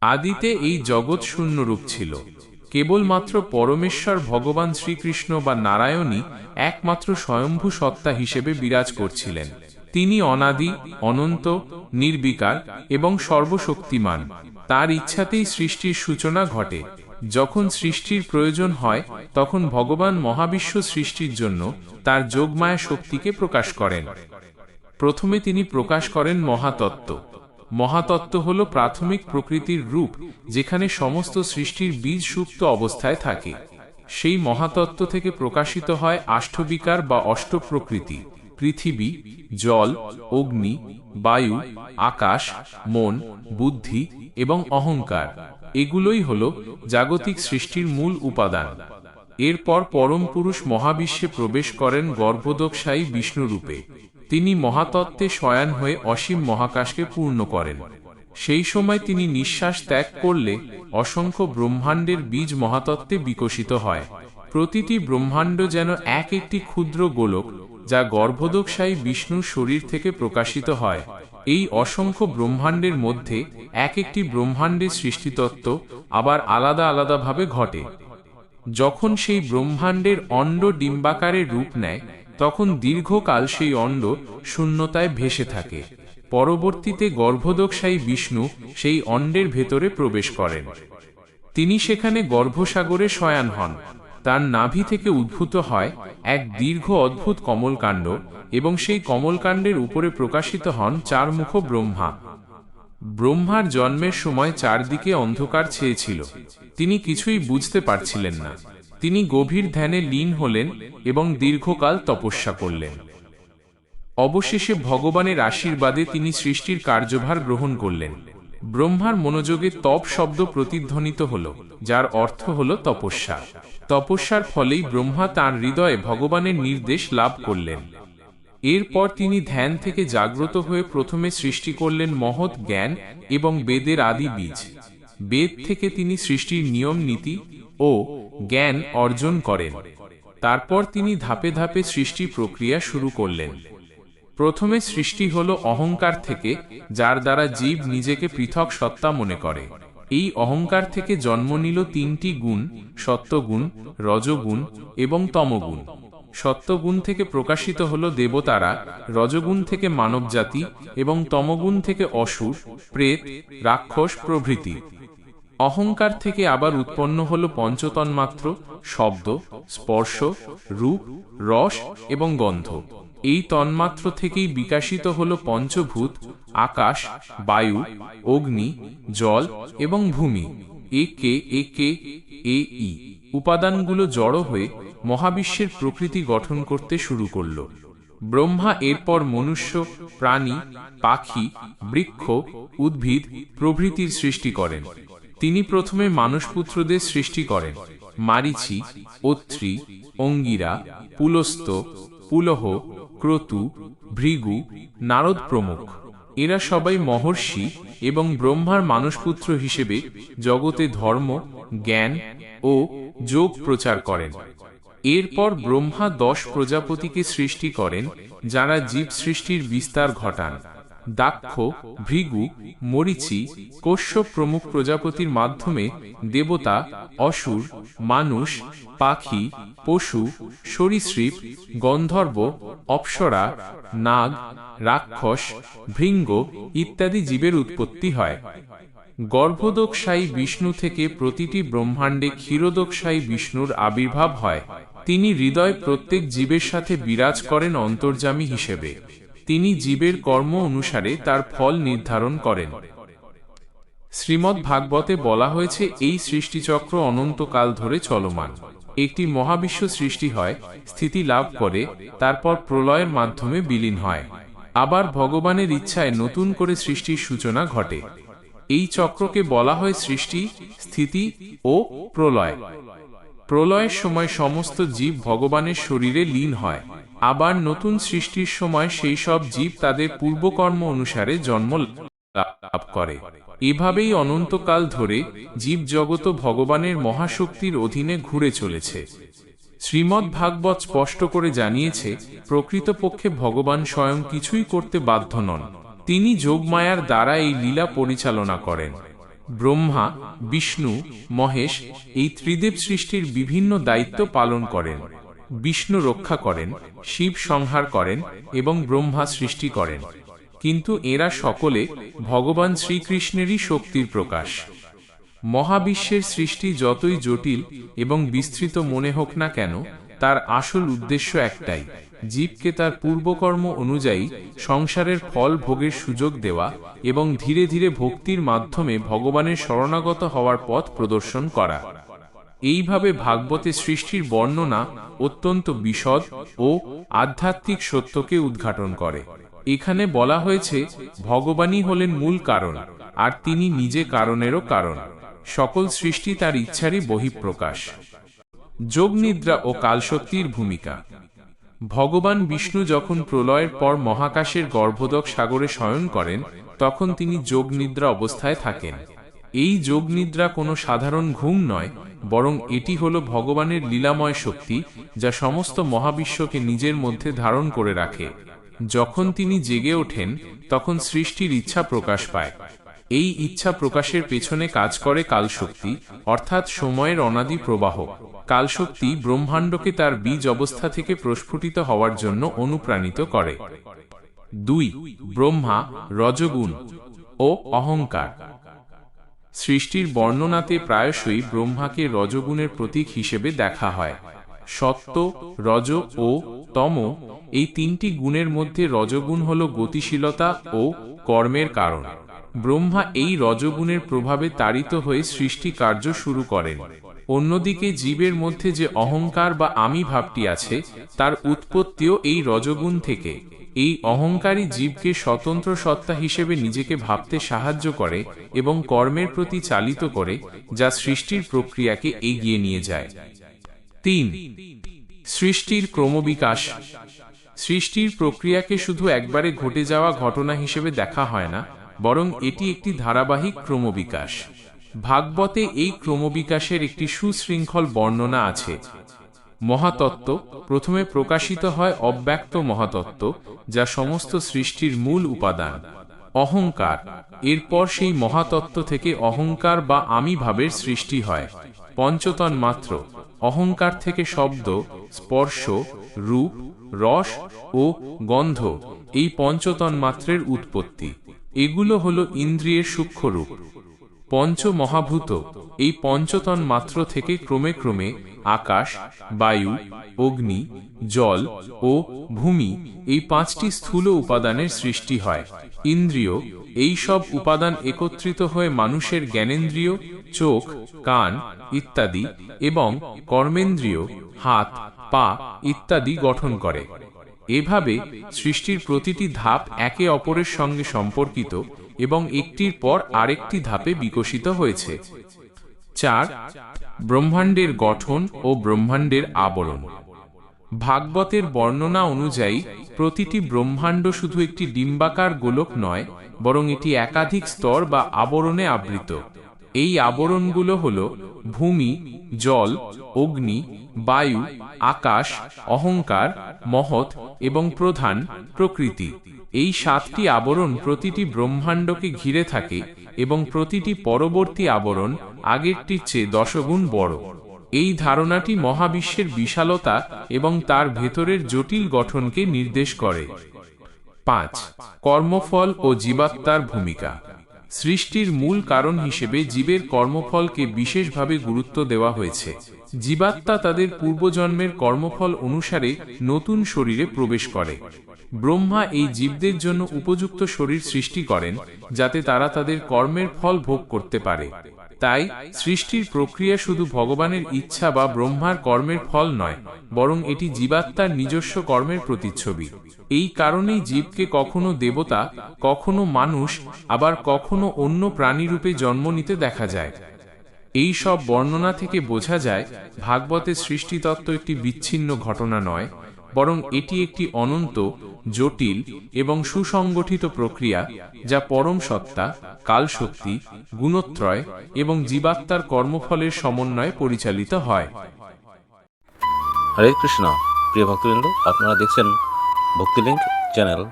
আদিতে এই জগৎ শূন্যরূপ ছিল। কেবলমাত্র পরমেশ্বর, ভগবান শ্রীকৃষ্ণ বা নারায়ণই একমাত্র স্বয়ম্ভু সত্তা হিসেবে বিরাজ করছিলেন। তিনি অনাদি, অনন্ত, নির্বিকার এবং সর্বশক্তিমান। তার ইচ্ছাতেই সৃষ্টির সূচনা ঘটে। যখন সৃষ্টির প্রয়োজন হয়, তখন ভগবান মহাবিশ্ব সৃষ্টির জন্য তার যোগমায়া শক্তিকে প্রকাশ করেন। প্রথমে তিনি প্রকাশ করেন মহাতত্ত্ব। মহাতত্ত্ব হল প্রাথমিক প্রকৃতির রূপ, যেখানে সমস্ত সৃষ্টির বীজ সুপ্ত অবস্থায় থাকে। সেই মহাতত্ত্ব থেকে প্রকাশিত হয় আষ্ঠবিকার বা অষ্টপ্রকৃতি পৃথিবী, জল, অগ্নি, বায়ু, আকাশ, মন, বুদ্ধি এবং অহংকার। এগুলোই হল জাগতিক সৃষ্টির মূল উপাদান। এরপর পরম পুরুষ মহাবিশ্বে প্রবেশ করেন গর্ভদোকসায়ী বিষ্ণুরূপে। তিনি মহাতত্ত্বে শয়ান হয়ে অসীম মহাকাশকে পূর্ণ করেন। সেই সময় তিনি নিঃশ্বাস ত্যাগ করলে অসংখ্য ব্রহ্মাণ্ডের বীজ মহাতত্ত্বে বিকশিত হয়। প্রতিটি ব্রহ্মাণ্ড যেন এক একটি ক্ষুদ্র গোলক যা গর্ভদোকসায়ী বিষ্ণুর শরীর থেকে প্রকাশিত হয়। এই অসংখ্য ব্রহ্মাণ্ডের মধ্যে এক একটি ব্রহ্মাণ্ডের সৃষ্টিতত্ত্ব আবার আলাদা আলাদাভাবে ঘটে। যখন সেই ব্রহ্মাণ্ডের অণ্ড ডিম্বাকারে রূপ নেয় তখন দীর্ঘকাল সেই অণ্ড শূন্যতায় ভেসে থাকে। পরবর্তীতে গর্ভদোকসায়ী বিষ্ণু সেই অণ্ডের ভেতরে প্রবেশ করেন। তিনি সেখানে গর্ভসাগরে শয়ান হন। তার নাভি থেকে উদ্ভূত হয় এক দীর্ঘ অদ্ভুত কমলকাণ্ড এবং সেই কমলকাণ্ডের উপরে প্রকাশিত হন চারমুখ ব্রহ্মা। ব্রহ্মার জন্মের সময় চারদিকে অন্ধকার ছেয়েছিল। তিনি কিছুই বুঝতে পারছিলেন না। তিনি গভীর ধ্যানে লীন হলেন এবং দীর্ঘকাল তপস্যা করলেন। অবশেষে ভগবানের আশীর্বাদে তিনি সৃষ্টির কার্যভার গ্রহণ করলেন। ব্রহ্মার মনোযোগে তপ শব্দ প্রতিধ্বনিত হল, যার অর্থ হল তপস্যা। তপস্যার ফলেই ব্রহ্মা তাঁর হৃদয়ে ভগবানের নির্দেশ লাভ করলেন। এরপর তিনি ধ্যান থেকে জাগ্রত হয়ে প্রথমে সৃষ্টি করলেন মহৎ জ্ঞান এবং বেদের আদি বীজ। বেদ থেকে তিনি সৃষ্টির নিয়ম নীতি ও জ্ঞান অর্জন করেন। তারপর তিনি ধাপে ধাপে সৃষ্টি প্রক্রিয়া শুরু করলেন। প্রথমে সৃষ্টি হল অহংকার থেকে, যার দ্বারা জীব নিজেকে পৃথক সত্তা মনে করে। এই অহংকার থেকে জন্ম নিল তিনটি গুণ, সত্যগুণ, রজগুণ এবং তমগুণ। সত্যগুণ থেকে প্রকাশিত হল দেবতারা, রজগুণ থেকে মানবজাতি এবং তমগুণ থেকে অসুর, প্রেত, রাক্ষস প্রভৃতি। অহংকার থেকে আবার উৎপন্ন হল পঞ্চতন্মাত্র, শব্দ, স্পর্শ, রূপ, রস এবং গন্ধ। এই তন্মাত্র থেকেই বিকাশিত হল পঞ্চভূত, আকাশ, বায়ু, অগ্নি, জল এবং ভূমি। এ কে এ কে, এ ই। উপাদানগুলো জড়ো হয়ে মহাবিশ্বের প্রকৃতি গঠন করতে শুরু করল। ব্রহ্মা এরপর মনুষ্য, প্রাণী, পাখি, বৃক্ষ, উদ্ভিদ প্রভৃতির সৃষ্টি করেন। তিনি প্রথমে মানুষপুত্রদের সৃষ্টি করেন। মারিচি অত্রি অঙ্গিরা, পুলস্ত, পুলহ, ক্রতু, ভৃগু, নারদ প্রমুখ। এরা সবাই মহর্ষি এবং ব্রহ্মার মানুষপুত্র হিসেবে জগতে ধর্ম, জ্ঞান ও যোগ প্রচার করেন। এরপর ব্রহ্মা দশ প্রজাপতিকে সৃষ্টি করেন, যারা জীব সৃষ্টির বিস্তার ঘটান। দাক্ষ, ভৃগু, মরিচি, কোষ্য প্রমুখ প্রজাপতির মাধ্যমে দেবতা, অসুর, মানুষ, পাখি, পশু, সরীসৃপ, গন্ধর্ব, অপ্সরা, নাগ, রাক্ষস, ভৃঙ্গ ইত্যাদি জীবের উৎপত্তি হয়। গর্ভদোকসায়ী বিষ্ণু থেকে প্রতিটি ব্রহ্মাণ্ডে ক্ষীরোদকসায়ী বিষ্ণুর আবির্ভাব হয়। তিনি হৃদয় প্রত্যেক জীবের সাথে বিরাজ করেন অন্তর্জামী হিসেবে। তিনি জীবের কর্ম অনুসারে তার ফল নির্ধারণ করেন। শ্রীমৎ ভাগবতে বলা হয়েছে, এই সৃষ্টিচক্র অনন্তকাল ধরে চলমান। একটি মহাবিশ্ব সৃষ্টি হয়, স্থিতি লাভ করে, তারপর প্রলয়ের মাধ্যমে বিলীন হয়। আবার ভগবানের ইচ্ছায় নতুন করে সৃষ্টির সূচনা ঘটে। এই চক্রকে বলা হয় সৃষ্টি, স্থিতি ও প্রলয়। প্রলয়ের সময় সমস্ত জীব ভগবানের শরীরে লীন হয়। আবার নতুন সৃষ্টির সময় সেই সব জীব তাদের পূর্বকর্ম অনুসারে জন্ম লাভ করে। এভাবেই অনন্তকাল ধরে জীব জগত ভগবানের মহাশক্তির অধীনে ঘুরে চলেছে। শ্রীমৎ ভাগবত স্পষ্ট করে জানিয়েছে, প্রকৃতপক্ষে ভগবান স্বয়ং কিছুই করতে বাধ্য নন। তিনি যোগমায়ার দ্বারা এই লীলা পরিচালনা করেন। ব্রহ্মা, বিষ্ণু, মহেশ এই ত্রিদেব সৃষ্টির বিভিন্ন দায়িত্ব পালন করেন। বিষ্ণু রক্ষা করেন, শিব সংহার করেন এবং ব্রহ্মা সৃষ্টি করেন। কিন্তু এরা সকলে ভগবান শ্রীকৃষ্ণেরই শক্তির প্রকাশ। মহাবিশ্বের সৃষ্টি যতই জটিল এবং বিস্তৃত মনে হোক না কেন, তার আসল উদ্দেশ্য একটাই, জীবকে তার পূর্বকর্ম অনুযায়ী সংসারের ফল ভোগের সুযোগ দেওয়া এবং ধীরে ধীরে ভক্তির মাধ্যমে ভগবানের শরণাগত হওয়ার পথ প্রদর্শন করা। এইভাবে ভাগবতে সৃষ্টির বর্ণনা অত্যন্ত বিশদ ও আধ্যাত্মিক সত্যকে উদ্ঘাটন করে। এখানে বলা হয়েছে, ভগবানই হলেন মূল কারণ, আর তিনি নিজে কারণেরও কারণ। সকল সৃষ্টি তার ইচ্ছারই বহিঃপ্রকাশ। যোগনিদ্রা ও কালশক্তির ভূমিকা। ভগবান বিষ্ণু যখন প্রলয়ের পর মহাকাশের গর্ভদক সাগরে শয়ন করেন, তখন তিনি যোগনিদ্রা অবস্থায় থাকেন। এই যোগনিদ্রা কোনো সাধারণ ঘুম নয়, বরং এটি হল ভগবানের লীলাময় শক্তি, যা সমস্ত মহাবিশ্বকে নিজের মধ্যে ধারণ করে রাখে। যখন তিনি জেগে ওঠেন, তখন সৃষ্টির ইচ্ছা প্রকাশ পায়। এই ইচ্ছা প্রকাশের পেছনে কাজ করে কালশক্তি, অর্থাৎ সময়ের অনাদি প্রবাহ। কালশক্তি ব্রহ্মাণ্ডকে তার বীজ অবস্থা থেকে প্রস্ফুটিত হওয়ার জন্য অনুপ্রাণিত করে। দুই, ব্রহ্মা, রজগুণ ও অহংকার। সৃষ্টির বর্ণনাতে প্রায়শই ব্রহ্মাকে রজগুণের প্রতীক হিসেবে দেখা হয়। সত্য রজ ও তম এই তিনটি গুণের মধ্যে রজগুণ হল গতিশীলতা ও কর্মের কারণ। ব্রহ্মা এই রজগুণের প্রভাবে তাড়িত হয়ে সৃষ্টি কার্য শুরু করেন। অন্যদিকে জীবের মধ্যে যে অহংকার বা আমি ভাবটি আছে, তার উৎপত্তিও এই রজগুণ থেকে। এই অহংকারী জীবকে স্বতন্ত্র সত্তা হিসেবে নিজেকে ভাবতে সাহায্য করে এবং কর্মের প্রতি চালিত করে, যা সৃষ্টির প্রক্রিয়াকে এগিয়ে নিয়ে যায়। তিন, সৃষ্টির ক্রমবিকাশ। সৃষ্টির প্রক্রিয়াকে শুধু একবারে ঘটে যাওয়া ঘটনা হিসেবে দেখা হয় না, বরং এটি একটি ধারাবাহিক ক্রমবিকাশ। ভাগবতে এই ক্রমবিকাশের একটি সুশৃঙ্খল বর্ণনা আছে মহাতত্ত্ব প্রথমে প্রকাশিত হয় অব্যক্ত মহাতত্ত্ব, যা সমস্ত সৃষ্টির মূল উপাদান। অহংকার, এরপর সেই মহাতত্ত্ব থেকে অহংকার বা আমি ভাবের সৃষ্টি হয়। পঞ্চতন মাত্র, অহংকার থেকে শব্দ, স্পর্শ, রূপ, রস ও গন্ধ, এই পঞ্চতন মাত্রের উৎপত্তি। এগুলো হলো ইন্দ্রিয়ের সূক্ষ্মরূপ। পঞ্চ মহাভূত এই পঞ্চতন মাত্র থেকে ক্রমে ক্রমে আকাশ, বায়ু, অগ্নি, জল ও ভূমি এই পাঁচটি স্থূল উপাদানের সৃষ্টি হয়। ইন্দ্রিয় এই সব উপাদান একত্রিত হয়ে মানুষের জ্ঞানেন্দ্রিয়, চোখ, কান ইত্যাদি এবং কর্মেন্দ্রিয়, হাত, পা ইত্যাদি গঠন করে। এভাবে সৃষ্টির প্রতিটি ধাপ একে অপরের সঙ্গে সম্পর্কিত এবং একটির পর আরেকটি ধাপে বিকশিত হয়েছে। চার, ব্রহ্মাণ্ডের গঠন ও ব্রহ্মাণ্ডের আবরণ। ভাগবতের বর্ণনা অনুযায়ী, প্রতিটি ব্রহ্মাণ্ড শুধু একটি ডিম্বাকার গোলক নয়, বরং এটি একাধিক স্তর বা আবরণে আবৃত। এই আবরণগুলো হল ভূমি, জল, অগ্নি, বায়ু, আকাশ, অহংকার, মহৎ এবং প্রধান প্রকৃতি। এই সাতটি আবরণ প্রতিটি ব্রহ্মাণ্ডকে ঘিরে থাকে এবং প্রতিটি পরবর্তী আবরণ আগেরটির চেয়ে দশগুণ বড়। এই ধারণাটি মহাবিশ্বের বিশালতা এবং তার ভেতরের জটিল গঠনকে নির্দেশ করে। পাঁচ, কর্মফল ও জীবাত্মার ভূমিকা। সৃষ্টির মূল কারণ হিসেবে জীবের কর্মফলকে বিশেষভাবে গুরুত্ব দেওয়া হয়েছে। জীবাত্মা তাদের পূর্বজন্মের কর্মফল অনুসারে নতুন শরীরে প্রবেশ করে। ব্রহ্মা এই জীবদের জন্য উপযুক্ত শরীর সৃষ্টি করেন, যাতে তারা তাদের কর্মের ফল ভোগ করতে পারে। তাই, সৃষ্টির প্রক্রিয়া শুধু ভগবানের ইচ্ছা বা ব্রহ্মার কর্মের ফল নয়, বরং এটি জীবাত্মার নিজস্ব কর্মের প্রতিচ্ছবি। এই কারণেই জীবকে কখনো দেবতা, কখনো মানুষ, আবার কখনো অন্য প্রাণীরূপে জন্ম নিতে দেখা যায়। এই সব বর্ণনা থেকে বোঝা যায়, ভাগবতের সৃষ্টিতত্ত্ব একটি বিচ্ছিন্ন ঘটনা নয় বরং এটি একটি অনন্ত, জটিল এবং সুসংগঠিত প্রক্রিয়া যা পরম সত্তা, কালশক্তি, গুণত্রয় এবং জীবাত্মার কর্মফলের সমন্বয়ে পরিচালিত হয়। হরে কৃষ্ণ, প্রিয় ভক্তবৃন্দ, আপনারা দেখছেন ভক্তিলিঙ্ক চ্যানেল।